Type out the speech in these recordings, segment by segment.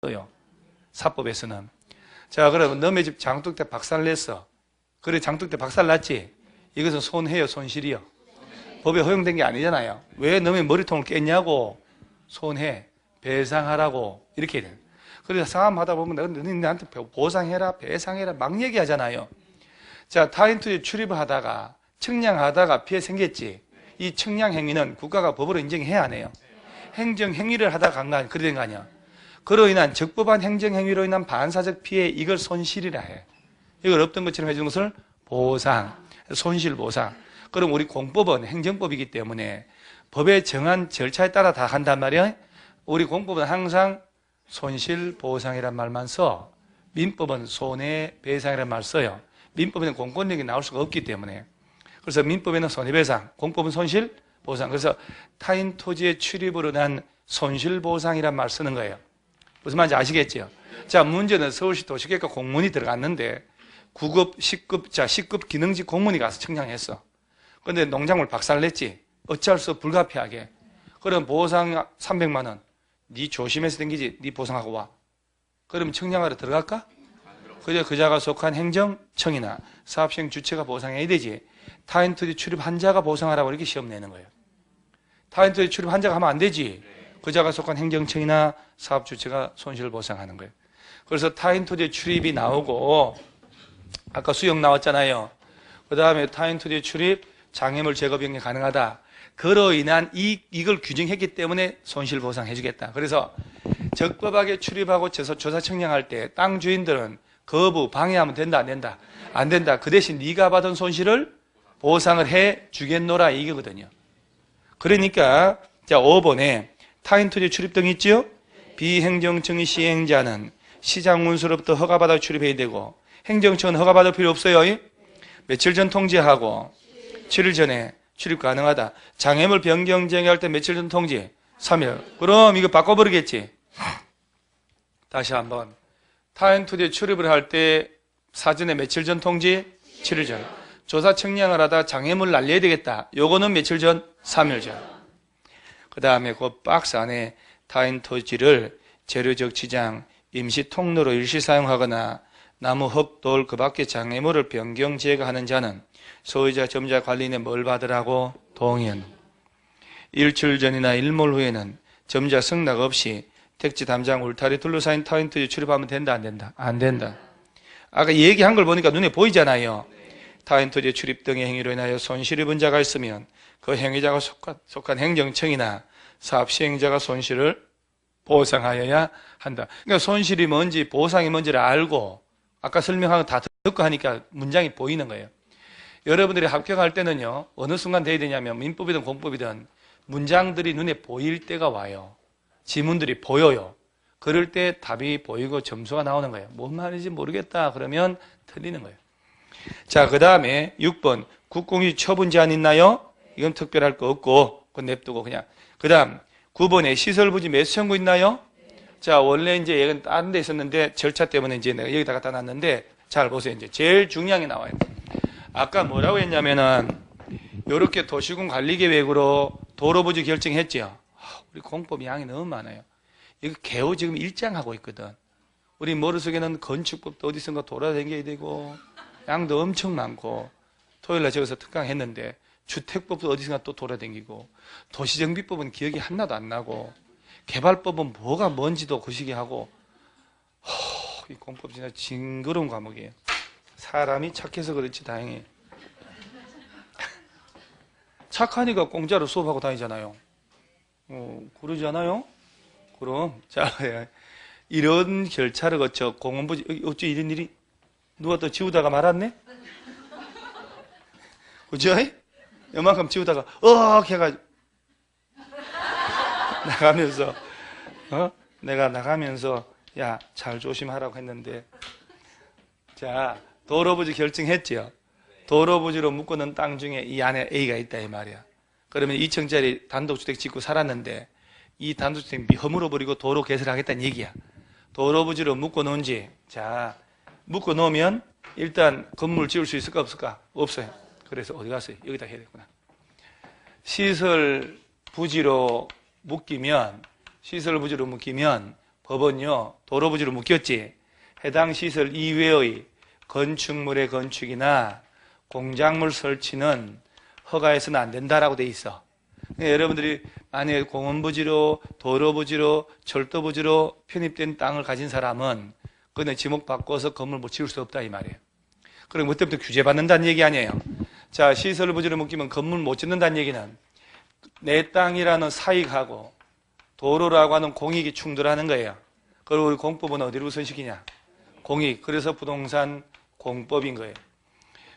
없어요. 사법에서는. 자, 그러면 너네 집 장독대 박살 냈어. 그래, 장독대 박살 났지? 이것은 손해요, 손실이요. 법에 허용된 게 아니잖아요. 왜 너의 머리통을 깼냐고. 손해, 배상하라고. 이렇게 돼. 그래서 상함하다 보면 너희 나한테 보상해라, 배상해라, 막 얘기하잖아요. 자, 타인투에 출입을 하다가, 청량하다가 피해 생겼지. 이 청량 행위는 국가가 법으로 인정해야 하네요. 행정 행위를 하다가 간거 그래 된거 아니야. 그로 인한 적법한 행정 행위로 인한 반사적 피해 이걸 손실이라 해. 이걸 없던 것처럼 해주는 것을 보상, 손실 보상. 그럼 우리 공법은 행정법이기 때문에 법에 정한 절차에 따라 다 한단 말이야. 우리 공법은 항상 손실 보상이란 말만 써. 민법은 손해 배상이란 말 써요. 민법에는 공권력이 나올 수가 없기 때문에. 그래서 민법에는 손해배상, 공법은 손실 보상. 그래서 타인 토지의 출입으로 난 손실 보상이란 말 쓰는 거예요. 무슨 말인지 아시겠죠? 자, 문제는 서울시 도시계획과 공문이 들어갔는데 9급, 10급, 자, 10급 기능직 공문이 가서 청량했어. 근데 농작물 박살 냈지. 어찌할 수 불가피하게. 그럼 보상 300만 원. 네 조심해서 댕기지. 네 보상하고 와. 그럼 청량하러 들어갈까? 그저 그자가 속한 행정청이나 사업시행 주체가 보상해야 되지. 타인 토지 출입 한자가 보상하라고 이렇게 시험 내는 거예요. 타인 토지 출입 한자가 하면 안 되지. 그자가 속한 행정청이나 사업 주체가 손실을 보상하는 거예요. 그래서 타인 토지 출입이 나오고 아까 수용 나왔잖아요. 그 다음에 타인 토지 출입 장애물 제거 병이 가능하다. 그로 인한 이 이걸 규정했기 때문에 손실 보상해 주겠다. 그래서 적법하게 출입하고 조사, 조사 청량할 때 땅 주인들은 거부 방해하면 된다 안 된다 안 된다. 그 대신 네가 받은 손실을 보상을 해 주겠노라 이거거든요. 그러니까 자 5번에 타인 토지 출입 등 있지요? 비행정청의 시행자는 시장 문서로부터 허가받아 출입해야 되고 행정청은 허가받을 필요 없어요. 며칠 전 통지하고 7일 전에 출입 가능하다. 장애물 변경 정의할 때 며칠 전 통지? 3일. 그럼 이거 바꿔버리겠지? 다시 한번. 투지에 출입을 할 때 사전에 며칠 전 통지? 7일 전. 조사 청량을 하다 장애물 날려야 되겠다. 요거는 며칠 전? 3일 전. 그 다음에 그 박스 안에 타인 토지를 재료적 지장, 임시 통로로 일시 사용하거나 나무, 흙, 돌, 그 밖의 장애물을 변경 제거하는 자는 소유자, 점자, 관리인의 뭘 받으라고? 동의한. 일출 전이나 일몰 후에는 점자 승낙 없이 택지 담장 울타리 둘러싸인 타인 토지 출입하면 된다 안 된다? 안 된다. 아까 얘기한 걸 보니까 눈에 보이잖아요. 타인 토지 출입 등의 행위로 인하여 손실 입은 자가 있으면 그 행위자가 속한, 속한 행정청이나 사업 시행자가 손실을 보상하여야 한다. 그러니까 손실이 뭔지 보상이 뭔지를 알고 아까 설명한 거 다 듣고 하니까 문장이 보이는 거예요. 여러분들이 합격할 때는요, 어느 순간 돼야 되냐면 민법이든 공법이든 문장들이 눈에 보일 때가 와요. 지문들이 보여요. 그럴 때 답이 보이고 점수가 나오는 거예요. 뭔 말인지 모르겠다. 그러면 틀리는 거예요. 자, 그 다음에 6번. 국공유 처분 제한 있나요? 이건 특별할 거 없고, 그건 냅두고 그냥. 그 다음, 9번에 시설 부지 매수 청구 있나요? 자, 원래 이제 얘는 다른 데 있었는데 절차 때문에 이제 내가 여기다 갖다 놨는데 잘 보세요. 이제 제일 중요한 게 나와요. 아까 뭐라고 했냐면은 요렇게 도시군 관리 계획으로 도로 부지 결정했죠. 우리 공법 양이 너무 많아요. 이거 개호 지금 일장하고 있거든. 우리 머릿속에는 건축법도 어디선가 돌아다녀야 되고 양도 엄청 많고 토요일 날 저기서 특강 했는데 주택법도 어디선가 또 돌아다니고 도시정비법은 기억이 하나도 안 나고 개발법은 뭐가 뭔지도 거시기 하고 허, 이 공법 진짜 징그러운 과목이에요. 사람이 착해서 그렇지 다행히 착하니까 공짜로 수업하고 다니잖아요. 어, 그러지 않아요? 그럼 자 이런 절차를 거쳐 공원부지 어째 이런 일이 누가 또 지우다가 말았네? 그죠? 요만큼 지우다가 억 해가지고 나가면서 어? 내가 나가면서 야 잘 조심하라고 했는데 자 도로부지 결정했죠. 도로부지로 묶어놓은 땅 중에 이 안에 A가 있다 이 말이야. 그러면 2층짜리 단독주택 짓고 살았는데 이 단독주택 허물어 버리고 도로 개설하겠다는 얘기야. 도로부지로 묶어 놓은지 자 묶어 놓으면 일단 건물 지을 수 있을까 없을까? 없어요. 그래서 어디 갔어요? 여기다 해야 되구나. 시설 부지로 묶이면 시설 부지로 묶이면 법은요, 도로 부지로 묶였지. 해당 시설 이외의 건축물의 건축이나 공작물 설치는 허가해서는 안 된다라고 돼 있어. 그러니까 여러분들이 만약에 공원부지로, 도로부지로, 철도부지로 편입된 땅을 가진 사람은 그는 지목 바꿔서 건물 못 지을 수 없다 이 말이에요. 그럼 그때부터 규제 받는다는 얘기 아니에요. 자, 시설 부지로 묶이면 건물 못 짓는다는 얘기는 내 땅이라는 사익하고 도로라고 하는 공익이 충돌하는 거예요. 그리고 우리 공법은 어디로 우선시키냐? 공익. 그래서 부동산 공법인 거예요.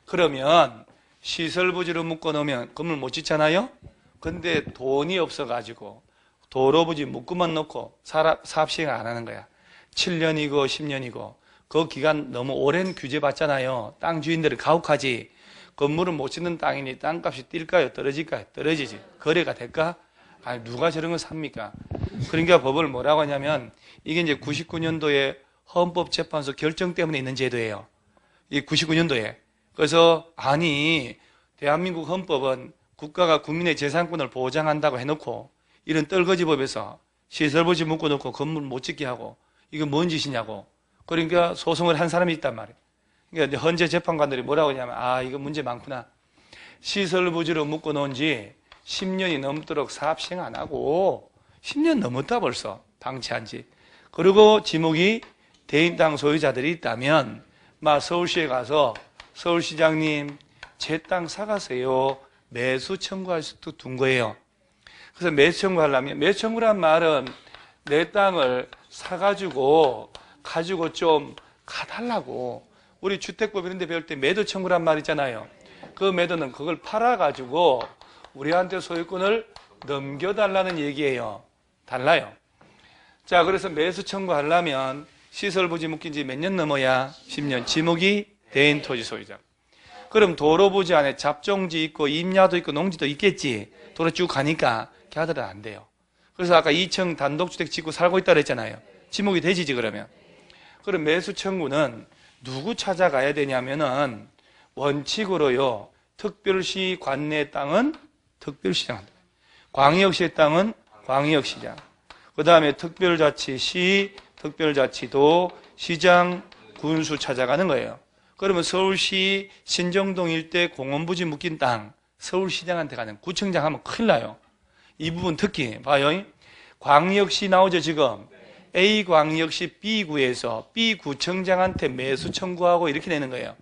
그러면 시설 부지로 묶어 놓으면 건물 못 짓잖아요? 근데 돈이 없어가지고 도로 부지 묶고만 놓고 사업, 사업 시행 안 하는 거야. 7년이고 10년이고 그 기간 너무 오랜 규제 받잖아요. 땅 주인들은 가혹하지. 건물을 못 짓는 땅이니 땅값이 뛸까요? 떨어질까요? 떨어지지. 거래가 될까? 아니 누가 저런 걸 삽니까? 그러니까 법을 뭐라고 하냐면 이게 이제 99년도에 헌법재판소 결정 때문에 있는 제도예요. 이 99년도에. 그래서 아니 대한민국 헌법은 국가가 국민의 재산권을 보장한다고 해놓고 이런 떨거지법에서 시설부지 묶어놓고 건물 못 짓게 하고 이거 뭔 짓이냐고. 그러니까 소송을 한 사람이 있단 말이에요. 그러니까 헌재 재판관들이 뭐라고 하냐면 아 이거 문제 많구나. 시설 부지로 묶어놓은 지 10년이 넘도록 사업 시행 안 하고 10년 넘었다 벌써 방치한 지. 그리고 지목이 대인 땅 소유자들이 있다면 막 서울시에 가서 서울시장님 제 땅 사가세요. 매수 청구할 수도 둔 거예요. 그래서 매수 청구하려면 매수 청구란 말은 내 땅을 사가지고 가지고 좀 가달라고 우리 주택법 이런 데 배울 때 매도 청구란 말 있잖아요. 그 매도는 그걸 팔아가지고 우리한테 소유권을 넘겨달라는 얘기예요. 달라요. 자, 그래서 매수 청구하려면 시설 부지 묶인 지 몇 년 넘어야 10년. 지목이 대인 토지 소유자. 그럼 도로 부지 안에 잡종지 있고 임야도 있고 농지도 있겠지. 도로 쭉 가니까 걔들은 안 돼요. 그래서 아까 2층 단독주택 짓고 살고 있다 그랬잖아요. 지목이 되지지 그러면. 그럼 매수 청구는 누구 찾아가야 되냐면은 원칙으로요. 특별시 관내 땅은 특별시장. 광역시의 땅은 광역시장. 그 다음에 특별자치시, 특별자치도, 시장, 군수 찾아가는 거예요. 그러면 서울시 신정동 일대 공원부지 묶인 땅, 서울시장한테 가는 구청장 하면 큰일 나요. 이 부분 특히, 봐요. 광역시 나오죠, 지금. A광역시 B구에서 B구청장한테 매수 청구하고 이렇게 내는 거예요.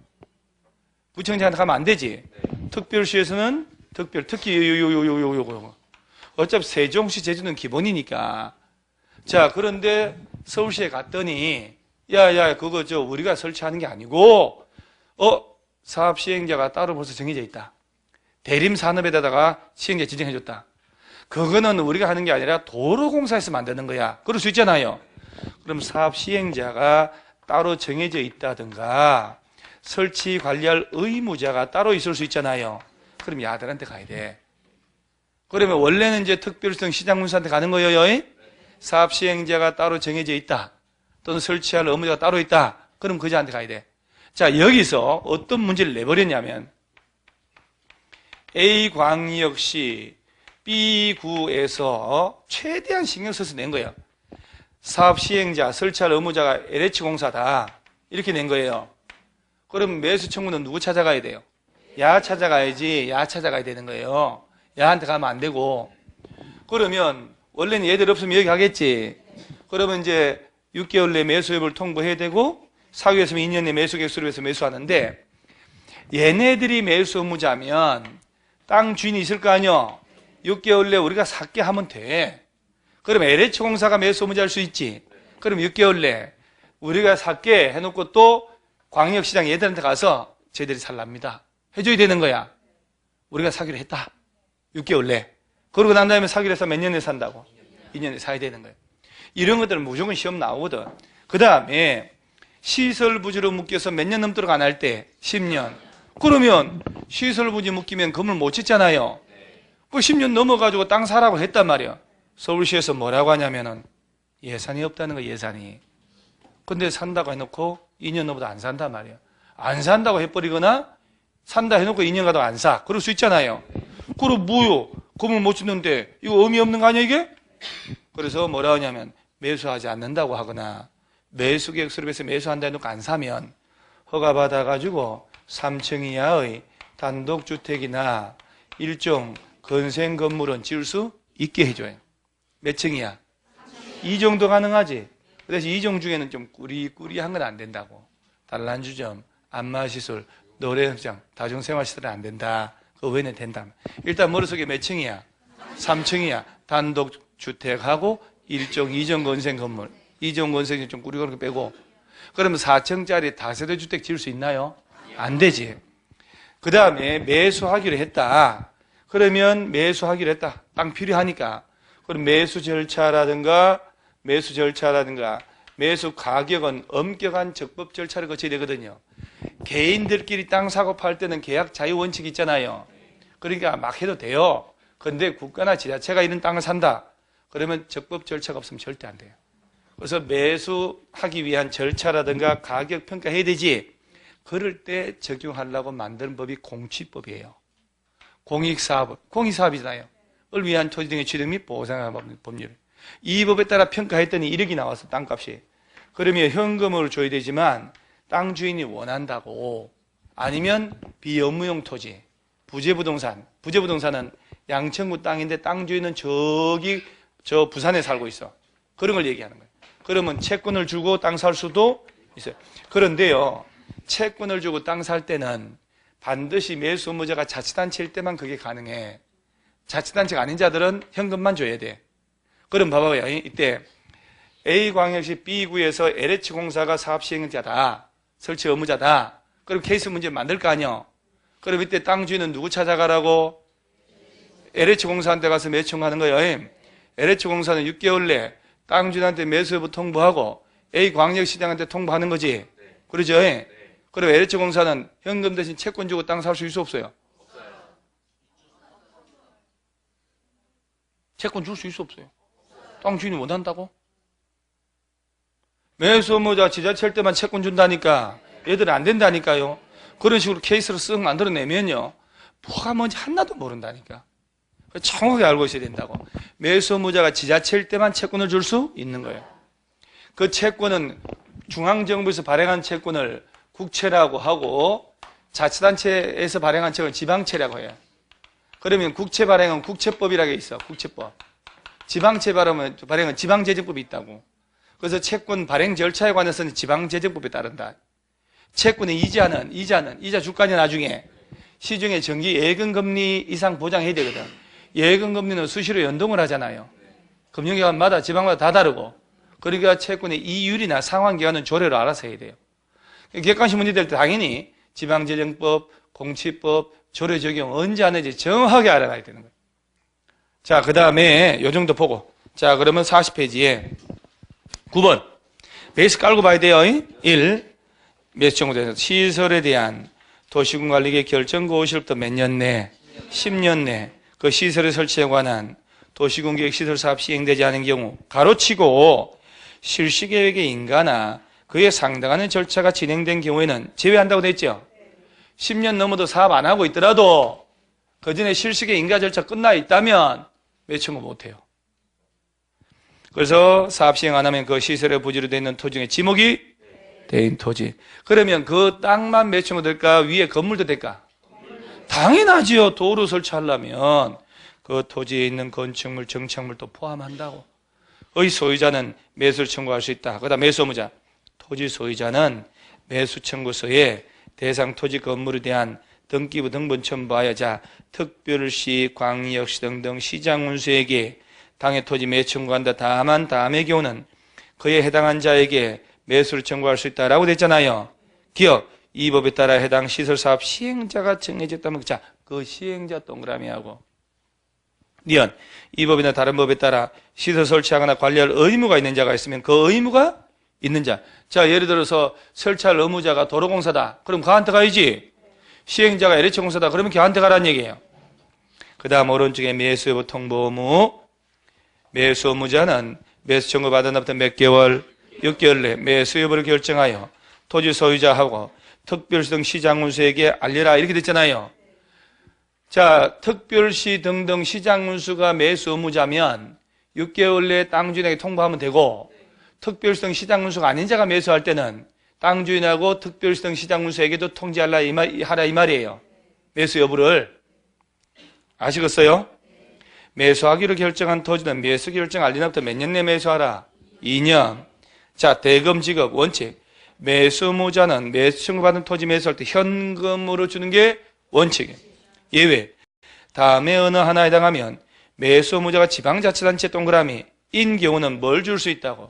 구청장한테 가면 안 되지. 특별시에서는 특별, 특히 요요요요요요. 어차피 세종시, 제주는 기본이니까. 자, 그런데 서울시에 갔더니, 야, 야, 그거 저 우리가 설치하는 게 아니고, 어, 사업 시행자가 따로 벌써 정해져 있다. 대림 산업에다가 시행자 지정해 줬다. 그거는 우리가 하는 게 아니라 도로공사에서 만드는 거야. 그럴 수 있잖아요. 그럼 사업 시행자가 따로 정해져 있다든가 설치 관리할 의무자가 따로 있을 수 있잖아요. 그럼 야들한테 가야 돼. 그러면 원래는 이제 특별성 시장군수한테 가는 거예요. 사업 시행자가 따로 정해져 있다. 또는 설치할 의무자가 따로 있다. 그럼 그자한테 가야 돼. 자, 여기서 어떤 문제를 내버렸냐면 A광역시 B구에서 최대한 신경 써서 낸 거예요. 사업 시행자, 설치할 의무자가 LH공사다. 이렇게 낸 거예요. 그럼 매수 청구는 누구 찾아가야 돼요? 야 찾아가야지. 야 찾아가야 되는 거예요. 야한테 가면 안 되고. 그러면 원래는 얘들 없으면 여기 가겠지. 그러면 이제 6개월 내 매수협을 통보해야 되고 사유에서는 2년 내 매수 객수로 해서 매수하는데 얘네들이 매수 의무자면 땅 주인이 있을 거 아니요. 6개월 내 우리가 삭게 하면 돼. 그럼 LH 공사가 매수 의무자 할수 있지. 그럼 6개월 내 우리가 삭게 해놓고 또 광역시장 얘들한테 가서 쟤들이 살랍니다. 해줘야 되는 거야. 우리가 사기로 했다. 6개월 내. 그러고 난 다음에 사기로 해서 몇 년에 산다고? 2년에 사야 되는 거예요. 이런 것들은 무조건 시험 나오거든. 그 다음에 시설 부지로 묶여서 몇 년 넘도록 안 할 때 10년. 그러면 시설 부지 묶이면 건물 못 짓잖아요. 그 10년 넘어가지고 땅 사라고 했단 말이야. 서울시에서 뭐라고 하냐면은 예산이 없다는 거 예산이. 근데 산다고 해놓고 2년 넘어도 안 산단 말이야. 안 산다고 해버리거나 산다 해놓고 2년 가도 안 사. 그럴 수 있잖아요. 그럼 뭐요? 건물 못 짓는데 이거 의미 없는 거 아니야 이게? 그래서 뭐라 하냐면 매수하지 않는다고 하거나 매수 계획 수립해서 매수한다 해놓고 안 사면 허가 받아가지고 3층 이하의 단독주택이나 일종 건생 건물은 지을 수 있게 해줘요. 몇 층이야? 이 정도 가능하지. 그래서 이종 중에는 좀 꾸리꾸리한 건 안 된다고. 단란주점, 안마시설, 노래극장, 다중생활시설은 안 된다. 그 외에는 된다. 일단 머릿속에 몇 층이야? 3층이야. 단독주택하고 일종 이종 건생 건물. 이종 건생이 좀 꾸리꾸리 빼고. 그러면 4층짜리 다세대 주택 지을 수 있나요? 안 되지. 그 다음에 매수하기로 했다. 그러면 매수하기로 했다. 땅 필요하니까. 그럼 매수 절차라든가 매수 절차라든가 매수 가격은 엄격한 적법 절차를 거쳐야 되거든요. 개인들끼리 땅 사고 팔 때는 계약 자유 원칙 있잖아요. 그러니까 막 해도 돼요. 근데 국가나 지자체가 이런 땅을 산다. 그러면 적법 절차가 없으면 절대 안 돼요. 그래서 매수하기 위한 절차라든가 가격 평가해야 되지. 그럴 때 적용하려고 만든 법이 공취법이에요. 공익사업, 공익사업이잖아요. 을 위한 토지 등의 취득 및 보상하는 법률. 이 법에 따라 평가했더니 1억이 나왔어, 땅값이. 그러면 현금으로 줘야 되지만 땅 주인이 원한다고 아니면 비업무용 토지, 부재부동산. 부재부동산은 양천구 땅인데 땅 주인은 저기 저 부산에 살고 있어. 그런 걸 얘기하는 거예요. 그러면 채권을 주고 땅 살 수도 있어요. 그런데요, 채권을 주고 땅 살 때는 반드시 매수 의무자가 자치단체일 때만 그게 가능해. 자치단체가 아닌 자들은 현금만 줘야 돼. 그럼 봐봐요. 이때 A광역시 B구에서 LH공사가 사업 시행자다. 설치 의무자다. 그럼 케이스 문제 만들 거 아니요. 그럼 이때 땅 주인은 누구 찾아가라고? LH공사한테 가서 매청하는 거예요. LH공사는 6개월 내땅 주인한테 매수 여부 통보하고 A광역시장한테 통보하는 거지. 그러죠? 그럼 LH공사는 현금 대신 채권 주고 땅 살 수 있어 없어요? 채권 줄 수 있어 없어요? 땅 주인이 원한다고? 매수 의무자 지자체일 때만 채권 준다니까 얘들은 안 된다니까요. 그런 식으로 케이스를 쓱 만들어내면요. 뭐가 뭔지 하나도 모른다니까. 정확하게 알고 있어야 된다고. 매수 의무자가 지자체일 때만 채권을 줄 수 있는 거예요. 그 채권은 중앙정부에서 발행한 채권을 국채라고 하고 자치단체에서 발행한 채권을 지방채라고 해요. 그러면 국채 발행은 국채법이라고 있어. 국채법. 지방채 발행은, 발행은 지방재정법이 있다고. 그래서 채권 발행 절차에 관해서는 지방재정법에 따른다. 채권의 이자는, 이자는, 이자 주가냐 나중에 시중에 정기 예금 금리 이상 보장해야 되거든. 예금 금리는 수시로 연동을 하잖아요. 금융기관마다 지방마다 다 다르고. 그러니까 채권의 이율이나 상환기간은 조례로 알아서 해야 돼요. 객관식 문제 될 때 당연히 지방재정법, 공치법, 조례 적용 언제 하는지 정확하게 알아가야 되는 거예요. 자, 그 다음에 요 정도 보고. 자, 그러면 40페이지에 9번. 베이스 깔고 봐야 돼요. 1. 매수 청구대에서 시설에 대한 도시군 관리계 결정 고시로부터 몇 년 내, 10년 내, 그 시설의 설치에 관한 도시군 계획 시설 사업 시행되지 않은 경우, 가로치고 실시계획의 인가나 그에 상당하는 절차가 진행된 경우에는 제외한다고 돼 있죠. 10년 넘어도 사업 안 하고 있더라도 그 전에 실시계 인가 절차 끝나 있다면 매청을 못해요. 그래서 사업 시행 안 하면 그 시설에 부지로 되어 있는 토지 중에 지목이 대인 토지. 그러면 그 땅만 매청이 될까? 위에 건물도 될까? 당연하지요. 도로 설치하려면 그 토지에 있는 건축물, 정착물도 포함한다고. 의 소유자는 매수를 청구할 수 있다. 그다음 매수 의무자. 토지 소유자는 매수 청구서에 대상 토지 건물에 대한 등기부 등본 첨부하여 자 특별시, 광역시 등등 시장 운수에게 당해 토지 매청구한다. 다만 다음의 경우는 그에 해당한 자에게 매수를 청구할 수 있다라고 됐잖아요. 기억 이 법에 따라 해당 시설 사업 시행자가 정해졌다면 자, 그 시행자 동그라미하고 니은 이 법이나 다른 법에 따라 시설 설치하거나 관리할 의무가 있는 자가 있으면 그 의무가 있는 자. 자, 예를 들어서 설치할 의무자가 도로공사다. 그럼 그한테 가야지. 시행자가 LH공사다. 그러면 걔한테 가라는 얘기예요. 그 다음 오른쪽에 매수 여부 통보 의무. 매수 의무자는 매수 청구 받은 날부터 몇 개월, 6개월 내 매수 여부를 결정하여 토지 소유자하고 특별시 등 시장 운수에게 알려라. 이렇게 됐잖아요. 자, 특별시 등등 시장 운수가 매수 의무자면 6개월 내에 땅 주인에게 통보하면 되고 특별성 시장문수가 아닌 자가 매수할 때는 땅 주인하고 특별성 시장문수에게도 통지하라 이, 말, 하라 이 말이에요. 매수 여부를 아시겠어요? 매수하기로 결정한 토지는 매수 결정 알린 날부터 몇 년 내 매수하라. 2년. 자, 대금 지급 원칙. 매수무자는 매수 청구받은 토지 매수할 때 현금으로 주는 게 원칙이에요. 예외. 다음에 어느 하나에 해당하면 매수무자가 지방자치단체 동그라미 인 경우는 뭘 줄 수 있다고?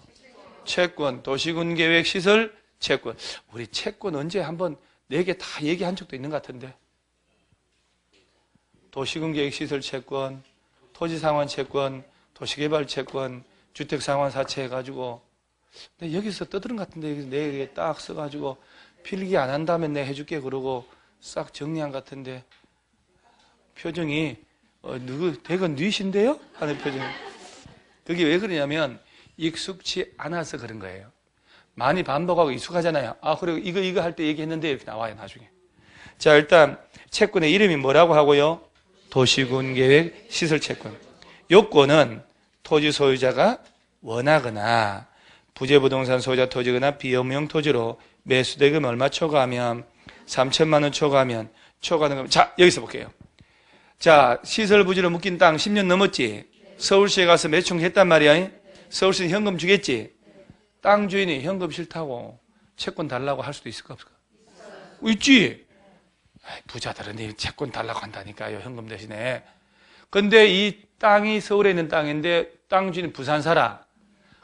채권, 도시군 계획 시설 채권. 우리 채권 언제 한번 네 개 다 얘기한 적도 있는 것 같은데. 도시군 계획 시설 채권, 토지 상환 채권, 도시개발 채권, 주택 상환 사채 해가지고 근데 여기서 떠드는 것 같은데 여기서 내게 딱 써가지고 필기 안 한다면 내가 해줄게 그러고 싹 정리한 것 같은데 표정이 어, 누구 대건 뉘신데요? 하는 표정. 그게 왜 그러냐면 익숙치 않아서 그런 거예요. 많이 반복하고 익숙하잖아요. 아 그리고 이거 이거 할 때 얘기했는데 이렇게 나와요 나중에. 자 일단 채권의 이름이 뭐라고 하고요? 도시군 계획 시설 채권. 요건은 토지 소유자가 원하거나 부재 부동산 소유자 토지거나 비업무용 토지로 매수 대금 얼마 초과하면 3천만 원 초과하면 초과하는 거면 자 여기서 볼게요. 자 시설 부지로 묶인 땅 10년 넘었지. 서울시에 가서 매칭했단 말이야. 서울시는 현금 주겠지. 땅 주인이 현금 싫다고 채권 달라고 할 수도 있을까 없을까? 있지. 부자들은 이 채권 달라고 한다니까요 현금 대신에. 근데 이 땅이 서울에 있는 땅인데 땅 주인은 부산 살아.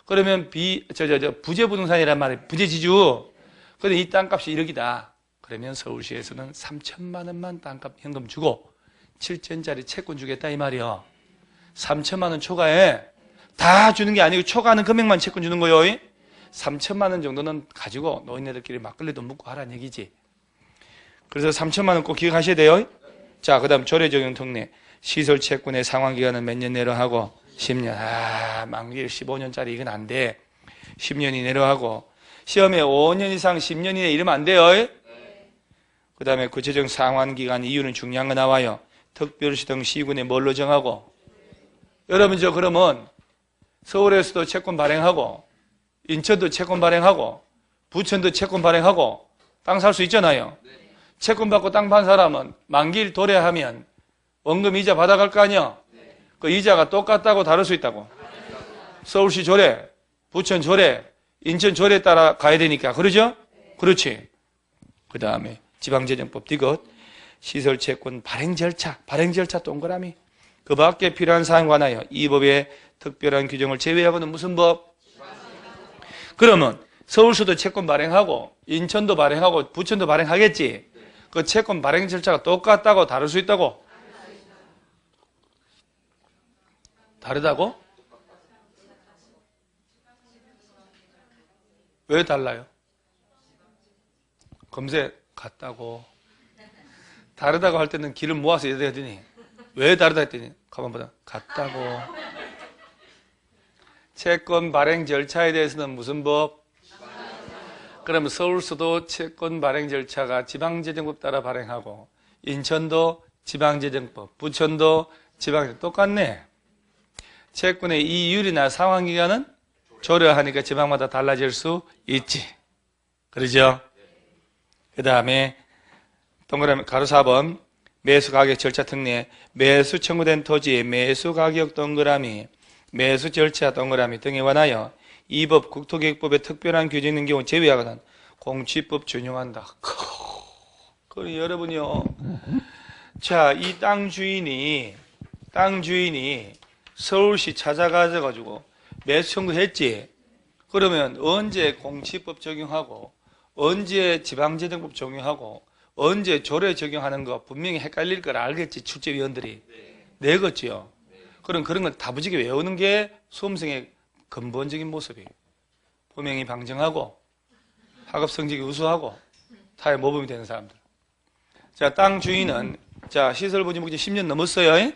그러면 비, 저, 저, 저, 부재부동산이란 말이에요. 부재지주. 근데 이 땅값이 1억이다. 그러면 서울시에서는 3천만 원만 땅값 현금 주고 7천짜리 채권 주겠다 이 말이요. 3천만 원 초과에 다 주는 게 아니고 초과하는 금액만 채권 주는 거요. 3천만 원 정도는 가지고 노인네들끼리 막걸리도 먹고 하라는 얘기지. 그래서 3천만 원 꼭 기억하셔야 돼요. 자, 그 다음 조례 적용 특례. 시설 채권의 상환 기간은 몇 년 내로 하고 10년. 아, 만기일 15년짜리 이건 안 돼. 10년 이 내로 하고 시험에 5년 이상 10년 이내 이러면 안 돼요. 그 다음에 구체적 상환 기간 이유는 중요한 거 나와요. 특별시 등 시군에 뭘로 정하고 여러분 저 그러면 서울에서도 채권 발행하고 인천도 채권 발행하고 부천도 채권 발행하고 땅 살 수 있잖아요. 채권 받고 땅 판 사람은 만기일 도래하면 원금 이자 받아갈 거 아니야. 그 이자가 똑같다고 다를 수 있다고. 서울시 조례, 부천 조례, 인천 조례에 따라 가야 되니까. 그러죠? 그렇지. 그 다음에 지방재정법 디귿, 시설 채권 발행 절차, 발행 절차 동그라미. 그 밖에 필요한 사항에 관하여 이 법의 특별한 규정을 제외하고는 무슨 법? 그러면 서울시도 채권 발행하고 인천도 발행하고 부천도 발행하겠지. 그 채권 발행 절차가 똑같다고 다를 수 있다고? 다르다고? 왜 달라요? 검색 같다고. 다르다고 할 때는 길을 모아서 얘기하더니 왜 다르다 했더니 가만 보다 같다고. 채권 발행 절차에 대해서는 무슨 법? 그러면 서울서도 채권 발행 절차가 지방재정법 따라 발행하고 인천도 지방재정법, 부천도 지방재정 똑같네. 채권의 이율이나 상환기간은 조려하니까 지방마다 달라질 수 있지. 그러죠? 그 다음에 동그라미 가로 4번 매수 가격 절차 특례 매수 청구된 토지의 매수 가격 동그라미 매수 절차 동그라미 등에 관하여 이 법 국토계획법에 특별한 규정이 있는 경우 제외하거나 공취법 준용한다. 그럼 여러분요. 자, 이 땅 주인이 땅 주인이 서울시 찾아가서 가지고 매수 청구했지. 그러면 언제 공취법 적용하고 언제 지방재정법 적용하고 언제 조례 적용하는 거 분명히 헷갈릴 걸 알겠지 출제위원들이 내겠지요. 그럼 그런 걸 다부지게 외우는 게 수험생의 근본적인 모습이에요. 분명히 방정하고 학업 성적이 우수하고 타의 모범이 되는 사람들. 자, 땅 주인은 자 시설 부지 묵지 10년 넘었어요.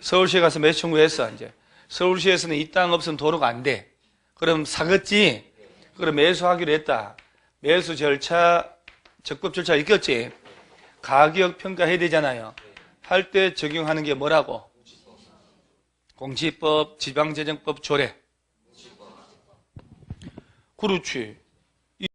서울시에 가서 매수 청구했어 이제. 서울시에서는 이 땅 없으면 도로가 안 돼. 그럼 사겠지. 그럼 매수하기로 했다. 매수 절차 적법 절차 있겠지. 가격 평가해야 되잖아요. 할 때 적용하는 게 뭐라고? 공시법, 지방재정법, 조례. 그렇지.